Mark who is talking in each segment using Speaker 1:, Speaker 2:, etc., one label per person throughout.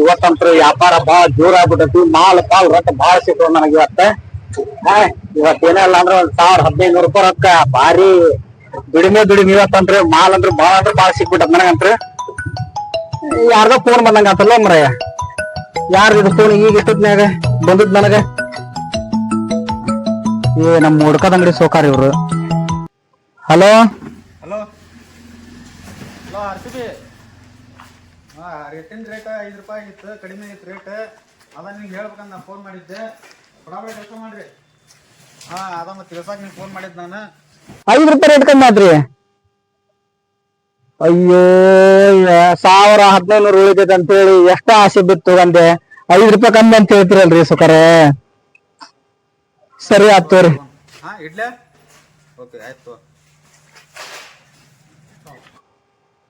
Speaker 1: ಇವತ್ತಂತ್ರ ವ್ಯಾಪಾರ ಬಾಳ ಜೋರ ಆಗ್ಬಿಟ್ಟೈತಿ. ಮಾಲ್, ಪಾಲ್ ರೊಕ್ಕ ಬಾಳ ಸಿಗ್ತಾವ ನನಗೆ ಇವತ್ತ. ಇವತ್ತೇನೇ ಇಲ್ಲ ಅಂದ್ರೆ ಒಂದ್ ಸಾವಿರ ಹದಿನೈದು ರೂಪಾಯಿ ರೊಕ್ಕ ಭಾರಿ ದುಡಿಮೆ ದುಡಿಮೆ ಇವತ್ತಂತ್ರ. ಮಾಲ್ ಅಂದ್ರ ಬಾಳ ಅಂದ್ರ ಬಾಳ ಸಿಕ್ಬಿಟ್ಟದ ನನಗಂತ್ರ. ಯಾರ್ದೋ ಫೋನ್ ಬಂದಂಗ ಆತಲ್ಲ ಮರಯ್ಯ? ಯಾರ್ದು ಫೋನ್ ಈಗ ಇಷ್ಟೊತ್ನ್ಯಾಗ ಬಂದದ್ ನನಗ? ಏ, ನಮ್ಮ ಹುಡ್ಕದ ಅಂಗಡಿ ಸೋಕಾರ ಇವ್ರು. ಹಲೋ?
Speaker 2: ಹಲೋ. ಹಲೋ ಹಾಂ ರೇಟಿನ ರೇಟ್ ಐದು ರೂಪಾಯಿ ಇತ್ತು ಕಡಿಮೆ ಆಗಿತ್ತು ರೇಟ್ ಅದ ನಿಮ್ಗೆ ಹೇಳ್ಬೇಕಂತ ನಾನು ಫೋನ್ ಮಾಡಿದ್ದೆ. ಬಡಾಬಡಿ ಕೆಲಸ ಮಾಡ್ರಿ. ಹಾಂ ಅದ ಮತ್ತೆ ತಿಳ್ಸಕ್ಕೆ ನಿಮ್ಗೆ ಫೋನ್ ಮಾಡಿದ್ದು ನಾನು.
Speaker 1: ಐದು ರೂಪಾಯಿ ರೇಟ್ ಕಮ್ಮಿ ಆತ್ರಿ ಅಯ್ಯೋ ಸಾವಿರ ಹದಿನೈದು ಉಳಿತೈತೆ ಅಂತೇಳಿ ಎಷ್ಟ ಆಸೆ ಬಿತ್ತು ಅಂದೆ ಐದು ರೂಪಾಯಿ ಕಮ್ಮಿ ಅಂತ ಹೇಳ್ತಿರಲ್ರಿ ಸುಕರೆ. ಸರಿ ಆಯ್ತು ರೀ
Speaker 2: ಹಾಂ ಇಡ್ಲೇ? ಓಕೆ ಆಯ್ತು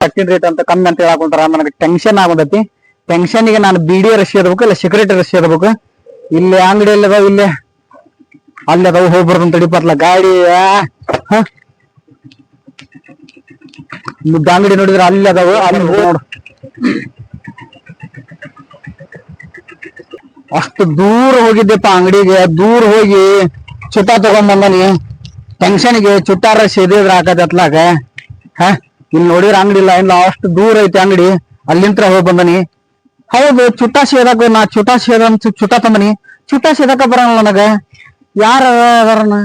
Speaker 1: ಕಟ್ಟಿನ ರೇಟ್ ಅಂತ ಕಮ್ಮಿ ಅಂತ ಹೇಳಕೊಂತಾರ ನನಗೆ ಟೆನ್ಷನ್ ಆಗೋದತಿ. ಟೆನ್ಷನ್ಗೆ ನಾನು ಬಿಡಿ ರಶ್ ಇರ್ಬೇಕು, ಇಲ್ಲ ಸೆಕ್ಯೂರಿಟಿ ರಶ್ ಇರ್ಬೇಕು. ಇಲ್ಲಿ ಅಂಗಡಿ ಎಲ್ಲ ಅದಾವ, ಇಲ್ಲಿ. ಅಲ್ಲಿ ಅದಾವ ಹೋಗ್ಬಾರ್ದು ಅಂತ ತಡಿಪತ್ಲ ಗಾಡಿ ಅಂಗಡಿ ನೋಡಿದ್ರೆ ಅಲ್ಲಿ ಅದಾವ, ಅಲ್ಲಿ ನೋಡು. ಅಷ್ಟು ದೂರ ಹೋಗಿದ್ದೆಪ್ಪ ಅಂಗಡಿಗೆ, ದೂರ ಹೋಗಿ ಚುಟ್ಟ ತಗೊಂಡ್ ಬಂದನಿ. ಟೆನ್ಷನ್ಗೆ ಚುಟ್ಟಾರ ಸೇದಿದ್ರ ಹಾಕತ್ಲಾಗ ಹ. ಇಲ್ಲಿ ನೋಡಿದ್ರ ಅಂಗಡಿ ಇಲ್ಲ ಇಲ್ಲ ಅಷ್ಟು ದೂರ ಐತಿ ಅಂಗಡಿ. ಅಲ್ಲಿಂತ್ರ ಹೋಗಿ ಬಂದನಿ. ಹೌದು ಚುಟಾ ಸೇದಕ ನಾ ಚುಟಾ ಸೇದ ಚುಟಾ ತಂದನಿ. ಚುಟ್ಟ ಸೇದಕ ಬರಂಗಿಲ್ಲ ನನಗ. ಯಾರ ಅದಾರನ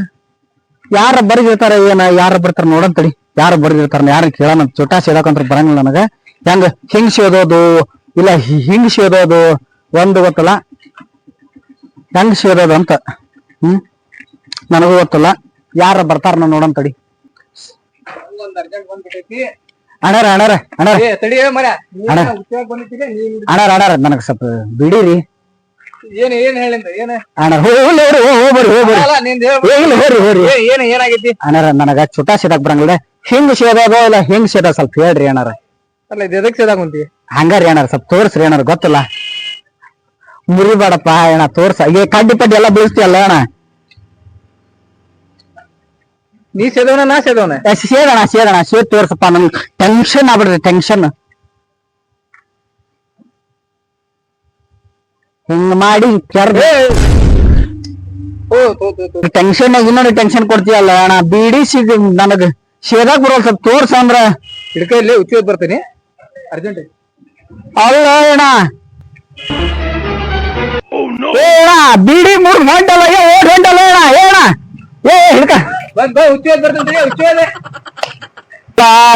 Speaker 1: ಯಾರ ಬರ್ದಿರ್ತಾರ ಏನ? ಯಾರ ಬರ್ತಾರ ನೋಡಂತಡಿ ಯಾರ ಬರ್ದಿರ್ತಾರ ಯಾರ ಕೇಳೋಣ. ಚುಟ್ಟ ಸೇದಕಂತ್ರ ಬರಂಗಿಲ್ಲ ನನಗ. ಹೆಂಗ, ಹಿಂಗ್ ಸೇದೋದು? ಇಲ್ಲ ಹಿಂಗ್ ಸೇದೋದು? ಒಂದು ಗೊತ್ತಲ್ಲ. ಹೆಂಗ್ ಸೇದೋದು ಅಂತ? ಹ್ಮ್? ನನಗೂ ಗೊತ್ತಲ್ಲ. ಯಾರ ಬರ್ತಾರ ನೋಡಂತಡಿ ಅಣ್ಣಾರ ಅಣ್ಣಾರ ಅಣ್ಣಾರ.
Speaker 2: ಮರ
Speaker 1: ನನಗ ಸ್ವಲ್ಪ ಬಿಡಿರಿ.
Speaker 2: ಏನು ಏನು ಹೇಳಿಂದ ಏನು?
Speaker 1: ಅಣ್ಣಾರ ಹೋಗ್ರಿ ಹೋಗ್ರಿ ಹೋಗ್ರಿ ಹೋಗ್ರಿ
Speaker 2: ಅಲ್ಲ ನಿಂದ
Speaker 1: ಹೋಗ್ಲಿ ಹೋಗ್ರಿ ಹೋಗ್ರಿ
Speaker 2: ಏನು ಏನಾಗೈತಿ?
Speaker 1: ಅಣ್ಣಾರ ನನಗ ಚುಟಾ ಸೇದಕ್ ಬರಂಗಿಲ್ಲ ಹೆಂಗ್ ಸೇದೋದು ಇಲ್ಲ ಹೆಂಗ್ ಸೇದ ಸ್ವಲ್ಪ ಹೇಳ್ರಿ ಅಣ್ಣಾರ.
Speaker 2: ಅಲ್ಲ ಇದು ಎದಕ್ಕೆ ಸೇದಾಕುಂತಿ
Speaker 1: ಹಂಗಾರಿ ಅಣ್ಣಾರ ಸ್ವಲ್ಪ ತೋರ್ಸ್ರಿ ಅಣ್ಣಾರ ಗೊತ್ತಲ್ಲ. ಮುರಿಬೇಡಪ್ಪ ಅಣ್ಣ ತೋರ್ಸ. ಏ ಕಡ್ಡಿ ಪಡ್ಡಿ ಎಲ್ಲ ಬೀಳ್ಸ್ತಿಯಲ್ಲ ಅಣ್ಣ.
Speaker 2: ನೀ ಸೇದೋಣ ನಾ ಸೇದೋಣ
Speaker 1: ಸೇದಣ ಸೇದಣ್ಣ ಸೇದಣ್ಣ ಸೇದ್ ತೋರ್ಸಪ್ಪ ನಮ್ಗೆ ಟೆನ್ಷನ್ ಆಗ್ಬಿಡ್ರಿ ಟೆನ್ಷನ್ ಹಿಂಗ್ ಮಾಡಿ ಕೆರ್ದ
Speaker 2: ಓ ತೋ ತೋ ತೋ.
Speaker 1: ಟೆನ್ಷನ್ ಇನ್ನೊಂದು ಟೆನ್ಷನ್ ಕೊಡ್ತೀಯಲ್ಲ ಅಣ್ಣ ಬಿಡಿ ಸಿಗ ನನಗ ಸೇದಾಗ್ ಬರೋಲ್ ಸ್ವಲ್ಪ ತೋರ್ಸ ಅಂದ್ರ.
Speaker 2: ಹಿಡ್ಕ ಇಲ್ಲಿ ಉಚ್ಚಿಯೋದ್ ಬರ್ತೀನಿ. ಅರ್ಜೆಂಟ್
Speaker 1: ಅಲ್ಲ ಅಣ್ಣ. ಏ ಅಣ್ಣ ಬಿಡಿ ಮೂರ್ ಗಂಟಲ್ಲ ಏ ಓ ಗಂಟಲ್ಲ ಅಣ್ಣ ಏ ಅಣ್ಣ. ಏ ಹಿಡ್ಕ.
Speaker 2: ಬಂದ್ ಬಾ ಬರ್ತೀನಿ ಉಚ್ಚಿಯೋದೆ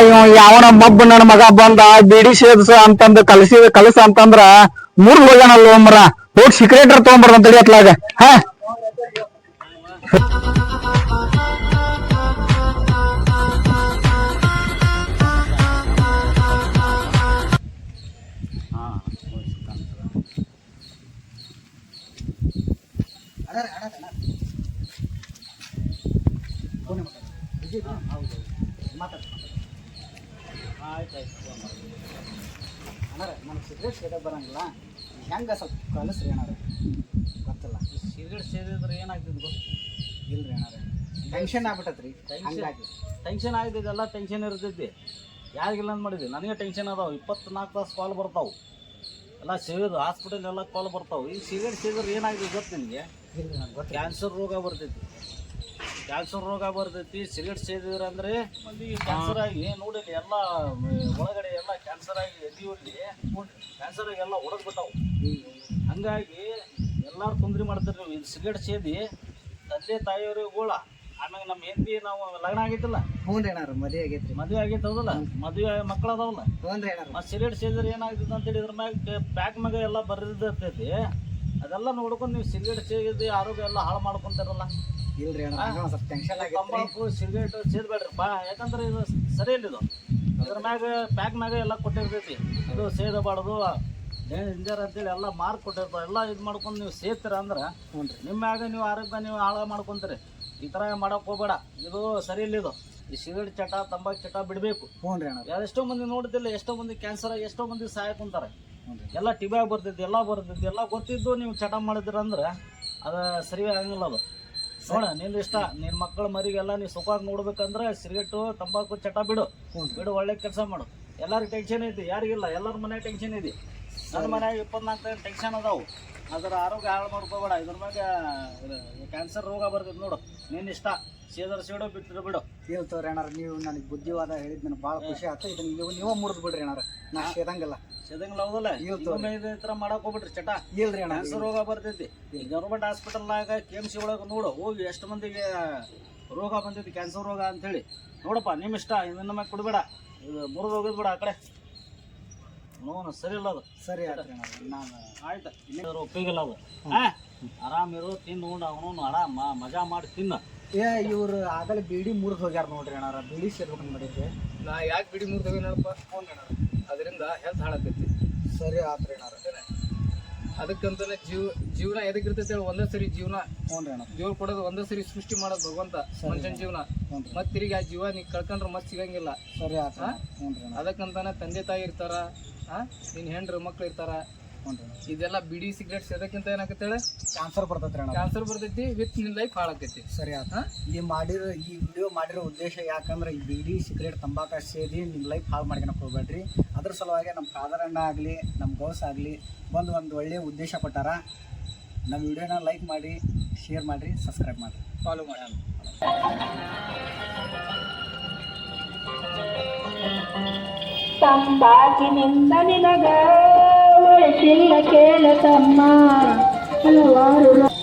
Speaker 1: ಇವ ಯಾವನ ಮಬ್ಬ ನನ್ನ ಮಗ ಬಂದ ಬಿಡಿ ಸೇದಸ ಅಂತಂದ ಕಲಸಿ ಕಲಸ ಅಂತಂದ್ರ ಮೂರ್ ಹೋಗ್ಯಾನಲ್ಲ ಒಮ್ಮರ ಹೋಗಿ ಸಿಕ್ರೇಟರ್ ತಗೊಂಬರ್ದ ಅಂತ ಅತ್ಲಾಗ. ಹಾ? ಸಿಗರೇಟ್ ಸೇದಕ್ಕೆ ಬರಂಗಿಲ್ಲ ಹೆಂಗ ಸ್ವಲ್ಪ ಕಲಸ್ರಿ ಏನಾರ ಗೊತ್ತಿಲ್ಲ
Speaker 3: ಸಿಗರೇಟ್ ಸೇದಿದ್ರೆ ಏನಾಗ್ತದೆ ಗೊತ್ತು
Speaker 1: ಇಲ್ರಿ ಏನಾರ ಟೆನ್ಷನ್ ಆಗ್ಬಿಟ್ಟತ್ರಿ ಹಂಗಾಗಿ.
Speaker 3: ಟೆನ್ಷನ್ ಆಗಿದ್ದೆಲ್ಲ ಟೆನ್ಷನ್ ಇರ್ತೈತಿ. ಯಾರಿಗಿಲ್ಲ ಅಂತ ಮಾಡಿದ್ವಿ. ನನಗೆ ಟೆನ್ಷನ್ ಅದಾವ. ಇಪ್ಪತ್ನಾಲ್ಕು ತಾಸು ಕಾಲ್ ಬರ್ತಾವು. ಎಲ್ಲ ಸೇರಿದ್ರು ಹಾಸ್ಪಿಟಲ್ ಎಲ್ಲ ಕಾಲ್ ಬರ್ತಾವೆ. ಈ ಸಿಗರೇಟ್ ಸೇದ್ರೆ ಏನಾಗಿದೆ ಗೊತ್ತು ನಿನಗೆ? ಕ್ಯಾನ್ಸರ್ ರೋಗ ಬರ್ತೈತಿ. ಕ್ಯಾನ್ಸರ್ ರೋಗ ಬರ್ತೈತಿ ಸಿಗರೇಟ್ ಸೇದಿದ್ರೆ ಅಂದ್ರೆ ಮಂದಿಗೆ ಕ್ಯಾನ್ಸರ್ ಆಗಿ ನೋಡಿಲ್ಲ ಎಲ್ಲ ಒಳಗಡೆ ಎಲ್ಲ ಕ್ಯಾನ್ಸರ್ ಆಗಿ ಎದಿಯಲ್ಲಿ ಕ್ಯಾನ್ಸರ್ ಆಗಿ ಎಲ್ಲ ಒಡಗ್ಬಿಟ್ಟಾವು ಹಂಗಾಗಿ ಎಲ್ಲಾರು ತೊಂದರೆ ಮಾಡ್ತಾರೆ ನೀವು. ಇದು ಸಿಗರೇಟ್ ಸೇದಿ ತಂದೆ ತಾಯಿಯವ್ರಿಗೆ ಗೋಳ. ಆಮೇಲೆ ನಮ್ಮ ಹೆಂಡತಿ ನಾವು ಲಗ್ನ ಆಗೈತಿಲ್ಲ
Speaker 1: ಹ್ಞೂ ಏನಾರ ಮದುವೆ ಆಗೈತಿ
Speaker 3: ಮದುವೆ ಆಗೈತೆ ಹೌದಲ್ಲ? ಮದುವೆ ಮಕ್ಕಳು ಅದಾವಲ್ಲ?
Speaker 1: ಹ್ಞೂ ರೀ ಏನಾರ
Speaker 3: ಮತ್ತು ಸಿಗರೇಟ್ ಸೇದಿದ್ರೆ ಏನಾಗ್ತದೆ ಅಂತೇಳಿ ಇದ್ರ ಮ್ಯಾಗ ಪ್ಯಾಕ್ ಮ್ಯಾಗ ಎಲ್ಲ ಬರ್ದಿರ್ತೈತಿ. ಅದೆಲ್ಲ ನೋಡ್ಕೊಂಡು ನೀವು ಸಿಗರೇಟ್ ಸೇದಿ ಆರೋಗ್ಯ ಎಲ್ಲ ಹಾಳು ಮಾಡ್ಕೊಂತಾರಲ್ಲ.
Speaker 1: ಇಲ್ರಿ ಒಂದ್ ಸ್ವಲ್ಪ ಟೆನ್ಷನ್
Speaker 3: ತಂಬಾಕು ಸಿಗರೇಟ್ ಸೇದ್ಬೇಡ್ರಪ್ಪ ಯಾಕಂದ್ರೆ ಇದು ಸರಿ ಇಲ್ಲ ಇದು. ಅದ್ರ ಮ್ಯಾಗ ಪ್ಯಾಕ್ ಮ್ಯಾಗ ಎಲ್ಲ ಕೊಟ್ಟಿರ್ತೈತಿ. ಇದು ಸೇದಬಾರ್ದು. ಡೇಂಜರ್ ಅಂತೇಳಿ ಎಲ್ಲ ಮಾರ್ಕ್ ಕೊಟ್ಟಿರ್ತಾವ ಎಲ್ಲ ಇದು ಮಾಡ್ಕೊಂಡು ನೀವು ಸೇರ್ತೀರ ಅಂದ್ರೆ ನಿಮ್ಮ ಮ್ಯಾಗ ನೀವು ಆರೋಗ್ಯ ನೀವು ಹಾಳು ಮಾಡ್ಕೊಂತೀರಿ. ಈ ಥರ ಮಾಡೋಕೆ ಹೋಗ್ಬೇಡ. ಇದು ಸರಿ ಇಲ್ಲ ಇದು. ಈ ಸಿಗರೇಟ್ ಚಟ ತಂಬಾಕು ಚಟ ಬಿಡಬೇಕು.
Speaker 1: ಹ್ಞೂ ರೀ ಅಣ್ಣ.
Speaker 3: ಎಷ್ಟೋ ಮಂದಿ ನೋಡ್ತಿಲ್ಲ ಎಷ್ಟೋ ಮಂದಿ ಕ್ಯಾನ್ಸರ್ ಆಗಿ ಎಷ್ಟೋ ಮಂದಿ ಸಾಯಕ್ ಕುಂತಾರೆ. ಎಲ್ಲ ಟಿಬ್ಯಾಗ ಬರ್ತೈತಿ ಎಲ್ಲ ಬರ್ತೈತಿ ಎಲ್ಲ ಗೊತ್ತಿದ್ದು ನೀವು ಚಟ ಮಾಡಿದ್ರಂದ್ರೆ ಅದು ಸರಿ ಆಗಂಗಿಲ್ಲ ಅದು. ನೋಡ ನಿಂದು ಇಷ್ಟ. ನಿನ್ ಮಕ್ಕಳ ಮರಿಗೆಲ್ಲ ನೀ ಸುಖವಾಗಿ ನೋಡ್ಬೇಕಂದ್ರೆ ಸಿಗರೇಟು ತಂಬಾಕು ಚಟ ಬಿಡು. ಬಿಡು ಒಳ್ಳೆ ಕೆಲಸ ಮಾಡು. ಎಲ್ಲಾರು ಟೆನ್ಷನ್ ಐತಿ. ಯಾರಿಗಿಲ್ಲ ಎಲ್ಲರ ಮನೆ ಟೆನ್ಷನ್ ಐತಿ. ನನ್ನ ಮನ್ಯಾಗ ಇಪ್ಪತ್ನಾಲ್ಕು ಟೆನ್ಷನ್ ಅದಾವು. ಅದರ ಆರೋಗ್ಯ ಹಾಳು ಮಾಡ್ಕೋಬೇಡ. ಇದ್ರ ಮ್ಯಾಗ ಕ್ಯಾನ್ಸರ್ ರೋಗ ಬರ್ತೈತೆ ನೋಡು. ನಿನ್ನ ಇಷ್ಟ. ಸೇದರ್ ಸೇಡು ಬಿಟ್ಟರು ಬಿಡು.
Speaker 2: ಇಲ್ಲ ತೋರಿ ಅಣ್ಣಾರ ನೀವು ನನಗೆ ಬುದ್ಧಿವಾದ ಹೇಳಿದ್ ನನಗೆ ಭಾಳ ಖುಷಿ ಆಯ್ತು ಇದನ್ನ ನೀವು ನೀವು ಮುರಿದು ಬಿಡ್ರಿ ಅಣ್ಣಾರ ನಾ ಸೇದಂಗಿಲ್ಲ.
Speaker 3: ಸೇದಂಗಿಲ್ಲ ಹೌದಲ್ಲ? ಇದೇ ಥರ ಮಾಡಕ್ ಹೋಗ್ಬಿಟ್ರಿ ಚಟ.
Speaker 2: ಇಲ್ರಿ ಅಣ್ಣ.
Speaker 3: ಕ್ಯಾನ್ಸರ್ ರೋಗ ಬರ್ತೈತಿ. ಈ ಗೌರ್ಮೆಂಟ್ ಹಾಸ್ಪಿಟಲ್ನಾಗ ಕೆ ಎಂ ಸಿ ಒಳಗೆ ನೋಡು. ಹೋಗಿ ಎಷ್ಟು ಮಂದಿಗೆ ರೋಗ ಬಂದೈತಿ ಕ್ಯಾನ್ಸರ್ ರೋಗ ಅಂತೇಳಿ ನೋಡಪ್ಪ ನಿಮ್ಮ ಇಷ್ಟ. ಇದನ್ನ ಮ್ಯಾಗ ಕೊಡಬೇಡ. ಇದು ಮುರಿದು ಹೋಗೋದು ಬಿಡ ಆ ಕಡೆ. ನೋನು ಸರಿ ಇಲ್ಲ ಅದು.
Speaker 2: ಸರಿ ಅಣ್ಣ ನಾನು
Speaker 3: ಆಯ್ತು? ಇನ್ನೇನು ಉಪಯೋಗಿಲ್ಲ ಅದು. ಆರಾಮ ಆರಾಮಿರು ತಿಂದು ಉಂಡು ಅವನು ಆರಾಮ ಮಜಾ ಮಾಡಿ ತಿನ್ನ.
Speaker 2: ಏ ಇವ್ರು ಆಗಲೇ ಬೀಡಿ ಮುರಿದು ಹೋಗ್ಯಾರ ನೋಡ್ರಿ ಅಣ್ಣಾರ ಬೀಡಿ ಸೇರ್ಬೇಕು ಮಾಡಿದ್ದೆ
Speaker 4: ನಾ ಯಾಕೆ ಬಿಡಿ ಮುರಿದವಿ ನೋಡಪ್ಪ ಅದರಿಂದ ಹೆಲ್ತ್ ಹಾಳಾಕೈತಿ
Speaker 2: ಸರಿ ಆತ್ರಿ ಅಣ್ಣಾರ
Speaker 4: ಅದಕ್ಕಂತಾನೆ ಜೀವ ಜೀವನ ಎದಕ್ಕೆ ಇರ್ತೈತೆ ಹೇಳಿ? ಒಂದೇ ಸರಿ ಜೀವನ.
Speaker 2: ಹ್ಞೂ ರೀ ಅಣ್ಣ
Speaker 4: ದೇವ್ರು ಕೊಡೋದು ಒಂದೇ ಸರಿ ಸೃಷ್ಟಿ ಮಾಡೋದು ಭಗವಂತ ಮನುಷ್ಯನ ಜೀವನ. ಮತ್ತೆ ತಿರುಗಿ ಆ ಜೀವ ನೀ ಕಳ್ಕೊಂಡ್ರೆ ಮತ್ತೆ ಸಿಗಂಗಿಲ್ಲ.
Speaker 2: ಸರಿ ಆತ ಹ್ಞೂ ರೀ ಅಣ್ಣ
Speaker 4: ಅದಕ್ಕಂತಾನೆ ತಂದೆ ತಾಯಿ ಇರ್ತಾರ ಆ? ನಿನ್ ಹೆಂಡ್ರು ಮಕ್ಳು ಇರ್ತಾರ. ಇದೆಲ್ಲ ಬಿಡಿ ಸಿಗರೇಟ್ ಸೇದಕ್ಕಿಂತ ಏನಾಕತ್ತೆ ಹೇಳಿ?
Speaker 2: ಕ್ಯಾನ್ಸರ್ ಬರ್ತೈತೆ ಅಣ್ಣ.
Speaker 4: ಕ್ಯಾನ್ಸರ್ ಬರ್ತೈತಿ ವಿತ್ ನಿನ್ ಲೈಫ್ ಹಾಳಾಕೈತಿ
Speaker 2: ಸರಿ ಆತ. ಈ ಮಾಡಿರೋ ಈ ವಿಡಿಯೋ ಮಾಡಿರೋ ಉದ್ದೇಶ ಯಾಕಂದ್ರೆ ಈ ಬಿಡಿ ಸಿಗರೇಟ್ ತಂಬಾಕ ಸೇದಿ ನಿಮ್ಮ ಲೈಫ್ ಹಾಳು ಮಾಡ್ಕೊಳಕ್ ಹೋಗ್ಬೇಡ್ರಿ. ಅದ್ರ ಸಲುವಾಗಿ ನಮ್ಮ ಕಾದರಣ್ಣ ಆಗಲಿ ನಮ್ಮ ಗೌಸ್ ಆಗಲಿ ಬಂದು ಒಂದು ಒಳ್ಳೆಯ ಉದ್ದೇಶ ಕೊಟ್ಟಾರ. ನಮ್ಮ ವಿಡಿಯೋನ ಲೈಕ್ ಮಾಡಿ ಶೇರ್ ಮಾಡಿರಿ ಸಬ್ಸ್ಕ್ರೈಬ್ ಮಾಡಿರಿ.
Speaker 4: ಫಾಲೋ ಮಾಡಿ
Speaker 5: ತಂಬಾಕಿನಿಂದ ನಿನಗ ಕೇಳ ತಮ್ಮ. ಹಲವಾರು